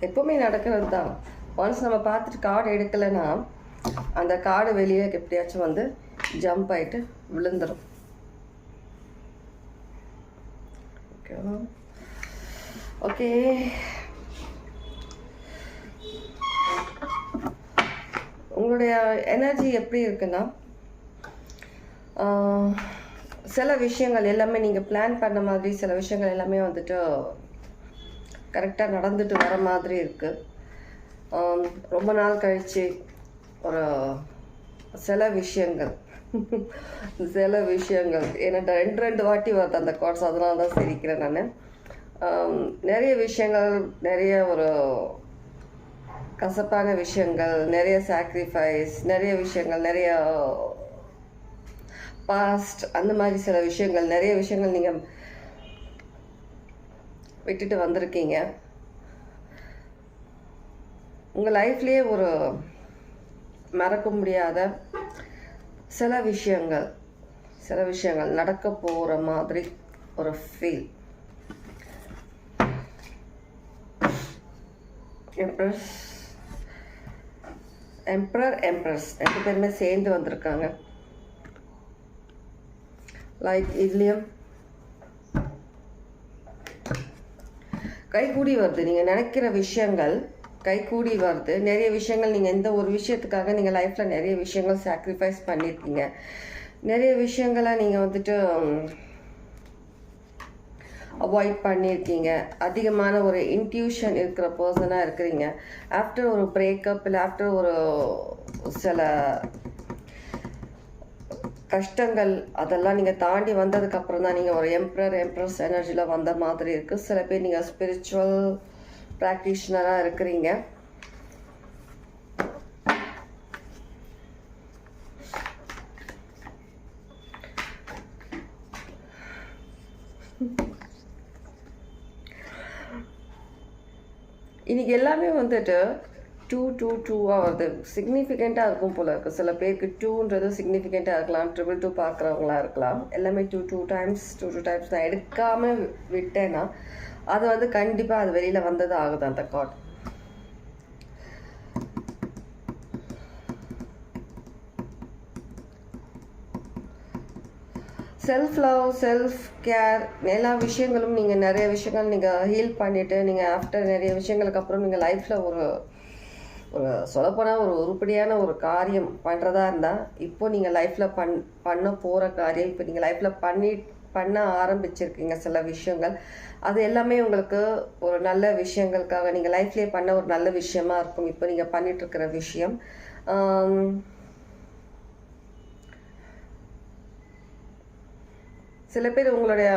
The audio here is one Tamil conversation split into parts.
எப்பவுமே நடக்கிறது தான் ஒன்ஸ் நம்ம பார்த்துட்டு கார்டு எடுக்கலைன்னா அந்த கார்டு வெளியே எப்படியாச்சும் வந்து ஜம்ப் ஆயிட்டு விழுந்துடும் ஓகேவா ஓகே உங்களுடைய எனர்ஜி எப்படி இருக்குன்னா சில விஷயங்கள் எல்லாமே நீங்கள் பிளான் பண்ண மாதிரி சில விஷயங்கள் எல்லாமே வந்துட்டு கரெக்டாக நடந்துட்டு வர மாதிரி இருக்குது ரொம்ப நாள் கழித்து ஒரு சில விஷயங்கள். சில விஷயங்கள். ஏன்னா ரெண்டு ரெண்டு வாட்டி வருது அந்த கோட்ஸ் அதனால தான் சிரிக்கிறேன் நான். நிறைய விஷயங்கள் நிறைய ஒரு கசப்பான விஷயங்கள் நிறைய சாக்ரிஃபைஸ் நிறைய விஷயங்கள் நிறைய பாஸ்ட் அந்த மாதிரி சில விஷயங்கள் நிறைய விஷயங்கள் நீங்கள் விட்டுட்டு வந்திருக்கீங்க. உங்கள் லைஃப்லேயே ஒரு மறக்க முடியாத சில விஷயங்கள் சில விஷயங்கள் நடக்க போகிற மாதிரி ஒரு ஃபீல் எம்ப்ரஸ் எம்ப்ரர் எம்ப்ரஸ் ரெண்டு பேருமே சேர்ந்து வந்திருக்காங்க. லைக் இதுலேயும் கைகூடி வருது. நீங்கள் நினைக்கிற விஷயங்கள் கைகூடி வருது. நிறைய விஷயங்கள் நீங்கள் எந்த ஒரு விஷயத்துக்காக நீங்கள் லைஃப்பில் நிறைய விஷயங்கள் சாக்ரிஃபைஸ் பண்ணியிருக்கீங்க நிறைய விஷயங்களை நீங்கள் வந்துட்டு அவாய்ட் பண்ணியிருக்கீங்க அதிகமான ஒரு இன்ட்யூஷன் இருக்கிற பர்சனாக இருக்கிறீங்க. ஆஃப்டர் ஒரு பிரேக்கப் இல்லை ஆஃப்டர் ஒரு சில கஷ்டங்கள் அதெல்லாம் நீங்கள் தாண்டி வந்ததுக்கப்புறம் தான் நீங்கள் ஒரு எம்ப்ரர் எம்ப்ரஸ் எனர்ஜியில் வந்த மாதிரி இருக்குது சில பேர் நீங்கள் ஸ்பிரிச்சுவல் ப்ராக்டிஷனராக இருக்கிறீங்க. இன்னைக்கு எல்லாமே வந்துட்டு டூ டூ டூவாக வருது சிக்னிஃபிகண்ட்டாக இருக்கும் போல இருக்குது சில பேருக்கு டூன்றது சிக்னிஃபிகண்ட்டாக இருக்கலாம். ட்ரிபிள் டூ பார்க்குறவங்களா இருக்கலாம். எல்லாமே two two times two two times நான் எடுக்காமல் விட்டேன்னா அது வந்து கண்டிப்பாக அது வெளியில் வந்தது ஆகுது அந்த card. Self love self care எல்லா விஷயங்களும் நீங்கள் நிறைய விஷயங்கள் நீங்கள் ஹீல் பண்ணிவிட்டு நீங்கள் ஆஃப்டர் நிறைய விஷயங்களுக்கு அப்புறம் நீங்கள் லைஃப்பில் ஒரு ஒரு சொல்லப்போனால் ஒரு உருப்படியான ஒரு காரியம் பண்ணுறதா இருந்தால் இப்போ நீங்கள் லைஃப்பில் பண் பண்ண போகிற காரியம் இப்போ நீங்கள் லைஃப்பில் பண்ணி பண்ண ஆரம்பிச்சிருக்கீங்க சில விஷயங்கள். அது எல்லாமே உங்களுக்கு ஒரு நல்ல விஷயங்களுக்காக நீங்கள் லைஃப்லேயே பண்ண ஒரு நல்ல விஷயமா இருக்கும் இப்போ நீங்கள் பண்ணிகிட்ருக்கிற விஷயம். சில பேர் உங்களுடைய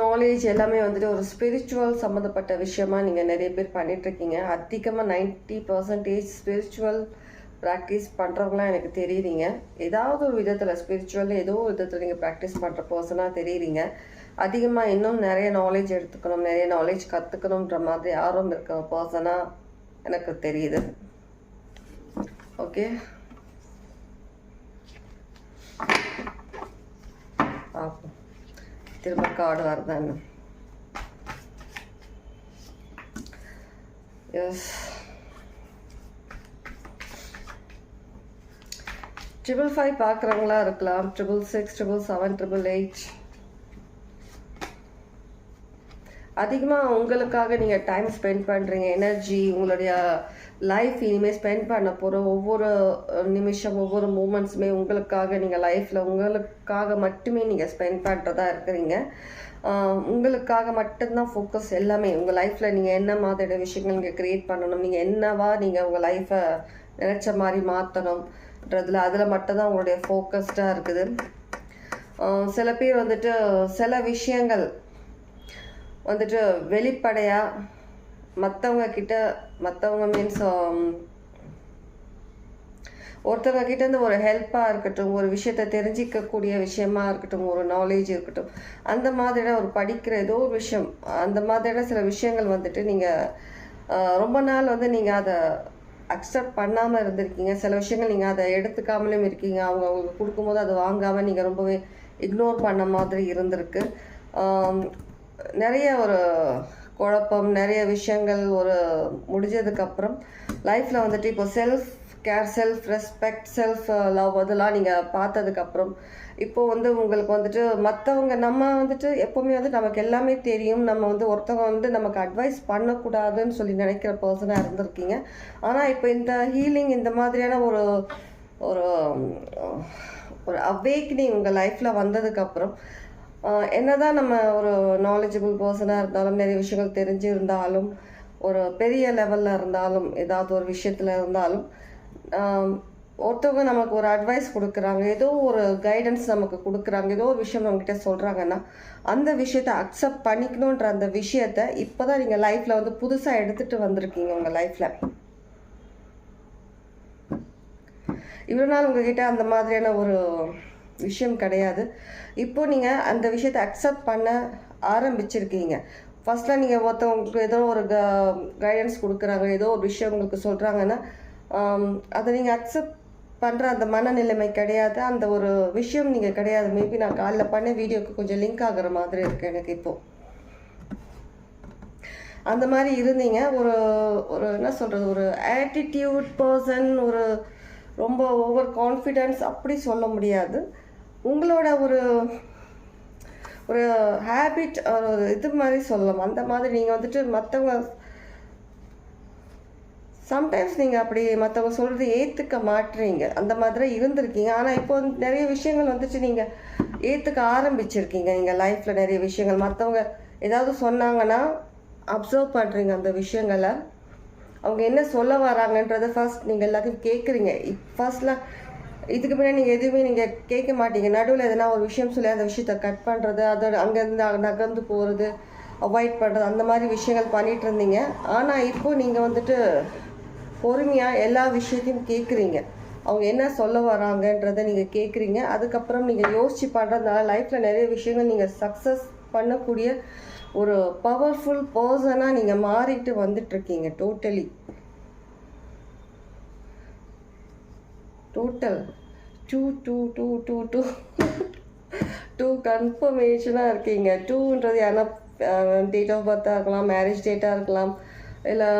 நாலேஜ் எல்லாமே வந்துட்டு ஒரு ஸ்பிரிச்சுவல் சம்மந்தப்பட்ட விஷயமா நீங்கள் நிறைய பேர் பண்ணிகிட்ருக்கீங்க அதிகமாக நைன்ட்டி பர்சன்டேஜ் ஸ்பிரிச்சுவல் ப்ராக்டிஸ் பண்ணுறவங்களாம் எனக்கு தெரியுறீங்க ஏதாவது ஒரு விதத்தில் ஸ்பிரிச்சுவல் ஏதோ ஒரு விதத்தில் நீங்கள் ப்ராக்டிஸ் பண்ணுற பர்சனாக தெரியுறீங்க. அதிகமாக இன்னும் நிறைய நாலேஜ் எடுத்துக்கணும் நிறைய நாலேஜ் கற்றுக்கணுன்ற மாதிரி ஆர்வம் இருக்க பர்சனாக எனக்கு தெரியுது. ஓகே பார்ப்போம் திரும்ப கார்டு வருதான்னு எஸ் ட்ரிபிள் ஃபைவ் பார்க்குறவங்களா இருக்கலாம் triple six triple seven triple eight அதிகமாக உங்களுக்காக நீங்கள் டைம் ஸ்பெண்ட் பண்ணுறீங்க எனர்ஜி உங்களுடைய லைஃப் இனிமேல் ஸ்பெண்ட் பண்ண போகிற ஒவ்வொரு நிமிஷம் ஒவ்வொரு மூமெண்ட்ஸுமே உங்களுக்காக நீங்கள் லைஃப்பில் உங்களுக்காக மட்டுமே நீங்கள் ஸ்பெண்ட் பண்ணுறதா இருக்கிறீங்க. உங்களுக்காக மட்டும்தான் ஃபோக்கஸ் எல்லாமே. உங்கள் லைஃப்பில் நீங்கள் என்ன மாதிரியான விஷயங்கள் நீங்கள் க்ரியேட் பண்ணணும் நீங்கள் என்னவா நீங்கள் உங்கள் லைஃப்பை நினச்ச மாதிரி மாற்றணும்ன்றதுல அதில் மட்டும்தான் உங்களுடைய ஃபோக்கஸ்டாக இருக்குது. சில பேர் வந்துட்டு சில விஷயங்கள் வந்துட்டு வெளிப்படையாக மற்றவங்க கிட்ட மற்றவங்க மீன்ஸ் um, ஒருத்தவங்க கிட்ட இருந்து ஒரு ஹெல்ப்பாக இருக்கட்டும் ஒரு விஷயத்தை தெரிஞ்சிக்கக்கூடிய விஷயமா இருக்கட்டும் ஒரு நாலேஜ் இருக்கட்டும் அந்த மாதிரியான ஒரு படிக்கிற ஏதோ ஒரு விஷயம் அந்த மாதிரியான சில விஷயங்கள் வந்துட்டு நீங்கள் ரொம்ப நாள் வந்து நீங்கள் அதை அக்செப்ட் பண்ணாமல் இருந்திருக்கீங்க. சில விஷயங்கள் நீங்கள் அதை எடுத்துக்காமலும் இருக்கீங்க. அவங்க அவங்களுக்கு கொடுக்கும்போது அதை வாங்காமல் நீங்கள் ரொம்பவே இக்னோர் பண்ண மாதிரி இருந்திருக்கு. நிறைய ஒரு குழப்பம் நிறைய விஷயங்கள் ஒரு முடிஞ்சதுக்கப்புறம் லைஃப்பில் வந்துட்டு இப்போ self care self respect self love அதெல்லாம் நீங்கள் பார்த்ததுக்கப்புறம் இப்போ வந்து உங்களுக்கு வந்துட்டு மற்றவங்க நம்ம வந்துட்டு எப்போவுமே வந்து நமக்கு எல்லாமே தெரியும். நம்ம வந்து ஒருத்தவங்க வந்து நமக்கு அட்வைஸ் பண்ணக்கூடாதுன்னு சொல்லி நினைக்கிற பர்சனாக இருந்திருக்கீங்க. ஆனால் இப்போ இந்த ஹீலிங் இந்த மாதிரியான ஒரு ஒரு ஒரு அவேக்னிங் உங்கள் லைஃப்பில் வந்ததுக்கப்புறம் என்னதான் நம்ம ஒரு நாலேஜபிள் பர்சனாக இருந்தாலும் நிறைய விஷயங்கள் தெரிஞ்சு இருந்தாலும் ஒரு பெரிய லெவலில் இருந்தாலும் ஏதாவது ஒரு விஷயத்தில் இருந்தாலும் ஒருத்தவங்க நமக்கு ஒரு அட்வைஸ் கொடுக்குறாங்க ஏதோ ஒரு கைடன்ஸ் நமக்கு கொடுக்குறாங்க ஏதோ ஒரு விஷயம் நம்மக்கிட்ட சொல்கிறாங்கன்னா அந்த விஷயத்த அக்செப்ட் பண்ணிக்கணுன்ற அந்த விஷயத்த இப்போ தான் நீங்கள் லைஃப்பில் வந்து புதுசாக எடுத்துகிட்டு வந்திருக்கீங்க உங்கள் லைஃப்பில் இவ்வளோ நாள் உங்ககிட்ட அந்த மாதிரியான ஒரு விஷயம் கிடையாது. இப்போ நீங்கள் அந்த விஷயத்தை அக்செப்ட் பண்ண ஆரம்பிச்சிருக்கீங்க. ஃபஸ்ட்டில் நீங்கள் ஒருத்தவங்களுக்கு ஏதோ ஒரு க கைடன்ஸ் கொடுக்குறாங்க ஏதோ ஒரு விஷயம் உங்களுக்கு சொல்கிறாங்கன்னா அதை நீங்கள் அக்செப்ட் பண்ணுற அந்த மனநிலைமை கிடையாது. அந்த ஒரு விஷயம் நீங்கள் கிடையாது. மேபி நான் காலைல பண்ண வீடியோக்கு கொஞ்சம் லிங்க் ஆகுற மாதிரி இருக்குது எனக்கு இப்போது அந்த மாதிரி இருந்தீங்க. ஒரு ஒரு என்ன சொல்கிறது ஒரு ஆட்டிடியூட் பர்சன் ஒரு ரொம்ப ஓவர் கான்ஃபிடென்ஸ் அப்படி சொல்ல முடியாது. உங்களோட ஒரு ஒரு ஹேபிட் ஒரு இது மாதிரி சொல்லலாம். அந்த மாதிரி நீங்கள் வந்துட்டு மற்றவங்க சம்டைம்ஸ் நீங்கள் அப்படி மற்றவங்க சொல்கிறது ஏற்றுக்க மாட்டுறீங்க அந்த மாதிரி இருந்திருக்கீங்க. ஆனால் இப்போ வந்து நிறைய விஷயங்கள் வந்துட்டு நீங்கள் ஏற்றுக்க ஆரம்பிச்சிருக்கீங்க. நீங்கள் லைஃப்பில் நிறைய விஷயங்கள். மற்றவங்க ஏதாவது சொன்னாங்கன்னா அப்சர்வ் பண்ணுறீங்க அந்த விஷயங்களை. அவங்க என்ன சொல்ல வராங்கன்றதை ஃபர்ஸ்ட் நீங்கள் எல்லாத்தையும் கேட்குறீங்க ஃபர்ஸ்ட்லாம் இதுக்கு பின்னாடி நீங்கள் எதுவுமே நீங்கள் கேட்க மாட்டீங்க. நடுவில் எதனா ஒரு விஷயம் சொல்லி அந்த விஷயத்த கட் பண்ணுறது அதோட அங்கேருந்து நகர்ந்து போகிறது அவாய்ட் பண்ணுறது அந்த மாதிரி விஷயங்கள் பண்ணிகிட்டு இருந்தீங்க. ஆனால் இப்போ நீங்கள் வந்துட்டு பொறுமையாக எல்லா விஷயத்தையும் கேட்குறீங்க அவங்க என்ன சொல்ல வராங்கன்றதை நீங்கள் கேட்குறீங்க அதுக்கப்புறம் நீங்கள் யோசித்து பண்ணுறதுனால லைஃப்பில் நிறைய விஷயங்கள் நீங்கள் சக்ஸஸ் பண்ணக்கூடிய ஒரு பவர்ஃபுல் பர்சனாக நீங்கள் மாறிட்டு வந்துட்டுருக்கீங்க totally total two two two two two two கன்ஃபர்மேஷனாக இருக்கீங்க. டூன்றது யாருன்னா டேட் ஆஃப் பர்த்தாக இருக்கலாம் மேரேஜ் டேட்டாக இருக்கலாம் இல்லை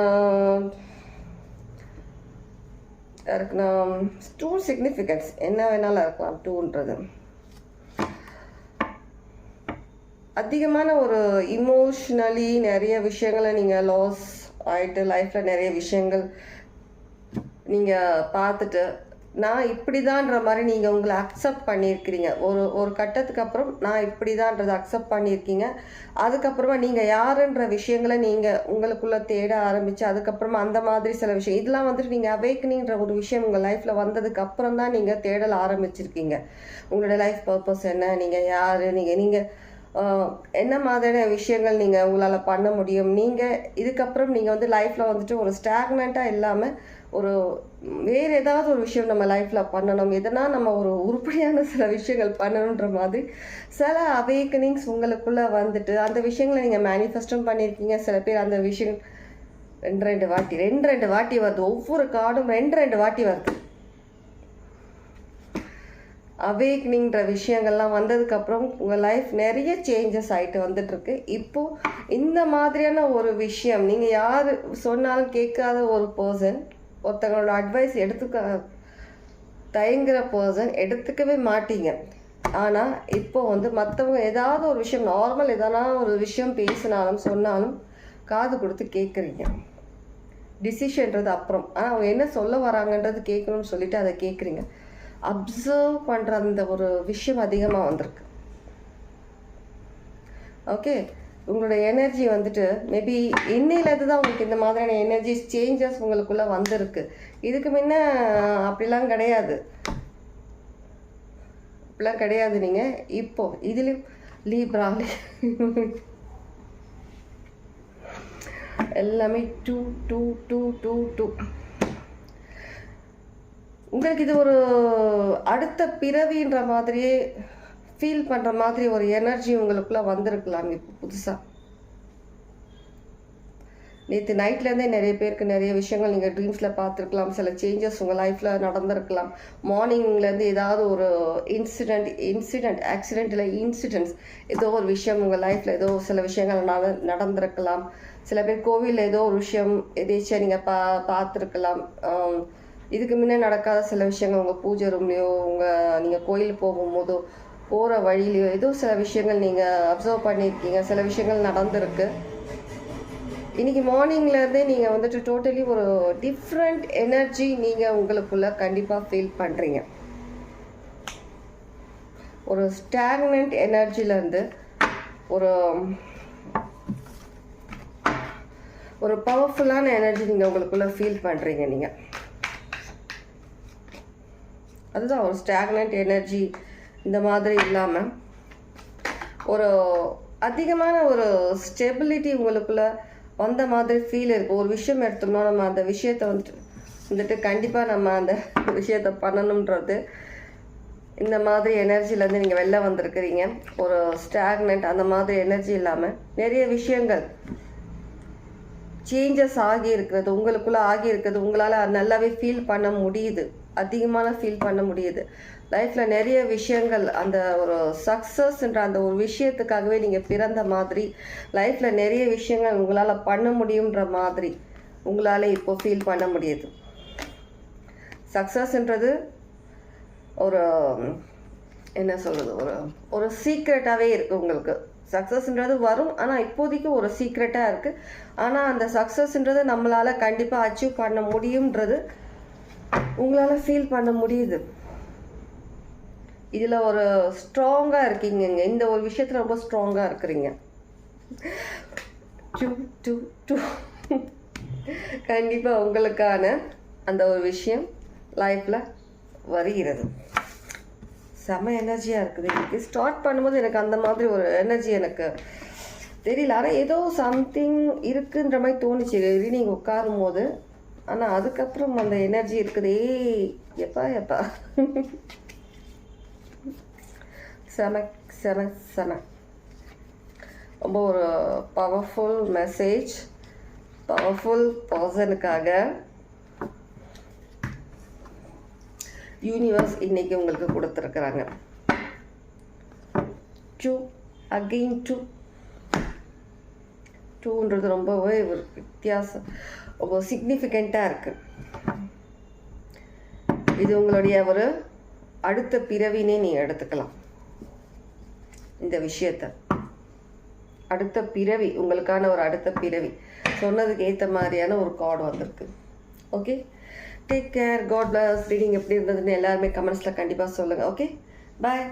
இருக்கலாம் டூ சிக்னிஃபிகன்ஸ் என்ன வேணாலும் இருக்கலாம் டூன்றது அதிகமான ஒரு இமோஷ்னலி நிறைய விஷயங்களை நீங்கள் லாஸ் ஆயிட்டு லைஃப்பில் நிறைய விஷயங்கள் நீங்கள் பார்த்துட்டு நான் இப்படிதான்ற மாதிரி நீங்கள் உங்களை அக்செப்ட் பண்ணியிருக்கிறீங்க. ஒரு ஒரு கட்டத்துக்கு அப்புறம் நான் இப்படிதான்றதை அக்செப்ட் பண்ணியிருக்கீங்க. அதுக்கப்புறமா நீங்கள் யாருன்ற விஷயங்களை நீங்கள் உங்களுக்குள்ளே தேட ஆரம்பித்து அதுக்கப்புறமா அந்த மாதிரி சில விஷயம் இதெல்லாம் வந்துட்டு நீங்கள் அவேக்கனிங்கிற ஒரு விஷயம் உங்கள் லைஃப்பில் வந்ததுக்கு அப்புறம் தான் நீங்கள் தேடல் ஆரம்பிச்சிருக்கீங்க. உங்களோட லைஃப் பர்பஸ் என்ன? நீங்கள் யார்? நீங்கள் நீங்கள் என்ன மாதிரியான விஷயங்கள் நீங்கள் உங்களால் பண்ண முடியும்? நீங்கள் இதுக்கப்புறம் நீங்கள் வந்து லைஃப்பில் வந்துட்டு ஒரு ஸ்டாக்னண்ட்டாக இல்லாமல் ஒரு வேறு ஏதாவது ஒரு விஷயம் நம்ம லைஃப்பில் பண்ணணும். எதனா நம்ம ஒரு உருப்படியான சில விஷயங்கள் பண்ணணுன்ற மாதிரி சில அவேக்கனிங்ஸ் உங்களுக்குள்ளே வந்துட்டு அந்த விஷயங்களை நீங்கள் மேனிஃபெஸ்டும் பண்ணியிருக்கீங்க சில பேர் அந்த விஷயம் ரெண்டு ரெண்டு வாட்டி ரெண்டு ரெண்டு வாட்டி வருது. ஒவ்வொரு கார்டும் ரெண்டு ரெண்டு வாட்டி வருது. அவேக்னிங்கிற விஷயங்கள்லாம் வந்ததுக்கப்புறம் உங்கள் லைஃப் நிறைய சேஞ்சஸ் ஆகிட்டு வந்துட்டுருக்கு. இப்போது இந்த மாதிரியான ஒரு விஷயம் நீங்கள் யார் சொன்னாலும் கேட்காத ஒரு பர்சன் ஒருத்தங்களோட அட்வைஸ் எடுத்துக்க தயங்குற பர்சன் எடுத்துக்கவே மாட்டீங்க. ஆனால் இப்போ வந்து மற்றவங்க ஏதாவது ஒரு விஷயம் நார்மல் எதனா ஒரு விஷயம் பேசினாலும் சொன்னாலும் காது கொடுத்து கேட்குறீங்க. டிசிஷன்றது அப்புறம். ஆனால் அவங்க என்ன சொல்ல வராங்கன்றது கேட்கணும்னு சொல்லிட்டு அதை கேட்குறீங்க. அப்சர்வ் பண்ணுற அந்த ஒரு விஷயம் அதிகமாக வந்திருக்கு. ஓகே உங்களோட எனர்ஜி வந்துட்டு மேபி இன்னையிலேருந்து தான் உங்களுக்கு இந்த மாதிரியான எனர்ஜிஸ் சேஞ்சஸ் உங்களுக்குள்ளே வந்திருக்கு. இதுக்கு முன்ன அப்படிலாம் கிடையாது. அப்படிலாம் கிடையாது நீங்கள் இப்போ இதுலேயும் லீப்ரா எல்லாமே two two two two two உங்களுக்கு இது ஒரு அடுத்த பிறவின்ற மாதிரியே ஃபீல் பண்ணுற மாதிரி ஒரு எனர்ஜி உங்களுக்குள்ள வந்திருக்கலாம் இப்போ புதுசாக நேற்று நைட்லேருந்தே நிறைய பேருக்கு நிறைய விஷயங்கள் நீங்கள் ட்ரீம்ஸில் பார்த்துருக்கலாம். சில சேஞ்சஸ் உங்கள் லைஃப்பில் நடந்திருக்கலாம். மார்னிங்லேருந்து ஏதாவது ஒரு இன்சிடெண்ட் இன்சிடெண்ட் ஆக்சிடெண்ட் இல்லை இன்சிடென்ட்ஸ் ஏதோ ஒரு விஷயம் உங்கள் லைஃப்பில் ஏதோ சில விஷயங்கள் நட நடந்திருக்கலாம். சில பேர் கோவிலில் ஏதோ ஒரு விஷயம் எதேச்சியாக நீங்கள் பா பார்த்துருக்கலாம். இதுக்கு முன்னே நடக்காத சில விஷயங்கள் உங்கள் பூஜை ரூம்லேயோ உங்கள் நீங்கள் கோயில் போகும்போதோ போகிற வழியிலையோ ஏதோ சில விஷயங்கள் நீங்கள் அப்சர்வ் பண்ணியிருக்கீங்க சில விஷயங்கள் நடந்திருக்கு. இன்னைக்கு மார்னிங்லேருந்தே நீங்கள் வந்துட்டு டோட்டலி ஒரு டிஃப்ரெண்ட் எனர்ஜி நீங்கள் உங்களுக்குள்ள கண்டிப்பாக ஃபீல் பண்ணுறீங்க ஒரு ஸ்டாக்னன்ட் எனர்ஜிலேருந்து ஒரு ஒரு பவர்ஃபுல்லான எனர்ஜி நீங்கள் உங்களுக்குள்ளே ஃபீல் பண்ணுறீங்க நீங்கள் அதுதான் ஒரு ஸ்டாக்னன்ட் எனர்ஜி இந்த மாதிரி இல்லாமல் ஒரு அதிகமான ஒரு ஸ்டெபிலிட்டி உங்களுக்குள்ள வந்த மாதிரி ஃபீல் இருக்கும் ஒரு விஷயம் எடுத்தோம்னா நம்ம அந்த விஷயத்தை வந்துட்டு வந்துட்டு கண்டிப்பாக நம்ம அந்த விஷயத்தை பண்ணணுன்றது இந்த மாதிரி எனர்ஜிலேருந்து நீங்கள் வெளில வந்திருக்கிறீங்க. ஒரு ஸ்டாக்னன்ட் அந்த மாதிரி எனர்ஜி இல்லாமல் நிறைய விஷயங்கள் சேஞ்சஸ் ஆகி இருக்கிறது உங்களுக்குள்ளே ஆகி இருக்கிறது உங்களால் நல்லாவே ஃபீல் பண்ண முடியுது. அதிகமான ஃபீல் பண்ண முடியுது. லைஃப்பில் நிறைய விஷயங்கள் அந்த ஒரு சக்ஸஸ்ன்ற அந்த ஒரு விஷயத்துக்காகவே நீங்கள் பிறந்த மாதிரி லைஃப்பில் நிறைய விஷயங்கள் உங்களால் பண்ண முடியுன்ற மாதிரி உங்களால் இப்போ ஃபீல் பண்ண முடியுது. சக்ஸஸ்ன்றது ஒரு என்ன சொல்கிறது ஒரு ஒரு சீக்ரெட்டாகவே இருக்குது உங்களுக்கு. சக்ஸஸ்ன்றது வரும் ஆனால் இப்போதைக்கு ஒரு சீக்ரெட்டாக இருக்குது ஆனால் அந்த சக்ஸஸ்ன்றது நம்மளால் கண்டிப்பாக அச்சீவ் பண்ண முடியுன்றது உங்களால் ஃபீல் பண்ண முடியுது. இதில் ஒரு ஸ்ட்ராங்காக இருக்கீங்கங்க. இந்த ஒரு விஷயத்தில் ரொம்ப ஸ்ட்ராங்காக இருக்கிறீங்க. Two two two. கண்டிப்பாக உங்களுக்கான அந்த ஒரு விஷயம் லைஃப்பில் வருகிறது. செம எனர்ஜியாக இருக்குது. இன்றைக்கி ஸ்டார்ட் பண்ணும்போது எனக்கு அந்த மாதிரி ஒரு எனர்ஜி எனக்கு தெரியல. ஆனால் ஏதோ சம்திங் இருக்குன்ற மாதிரி தோணுச்சு. ரீடிங் உட்காரும் போது ஆனால் அதுக்கப்புறம் அந்த எனர்ஜி இருக்குது. ஏய் எப்பா எப்பா. செம செம செம ரொம்ப ஒரு பவர்ஃபுல் மெசேஜ் பவர்ஃபுல் பர்சனுக்காக யூனிவர்ஸ் இன்னைக்கு உங்களுக்கு கொடுத்துருக்குறாங்க. டூ அகெயின் டூ டூன்றது ரொம்பவே ஒரு வித்தியாசம். ரொம்ப சிக்னிஃபிகண்ட்டாக இருக்குது இது உங்களுடைய ஒரு அடுத்த பிறவினே நீங்கள் எடுத்துக்கலாம். இந்த விஷயத்த. அடுத்த பிறவி உங்களுக்கான ஒரு அடுத்த பிறவி. சொன்னதுக்கு ஏற்ற மாதிரியான ஒரு கார்டு வந்திருக்கு. Okay take care God bless reading எப்படி இருந்ததுன்னு எல்லாருமே கமெண்ட்ஸில் கண்டிப்பாக சொல்லுங்கள் ஓகே பாய்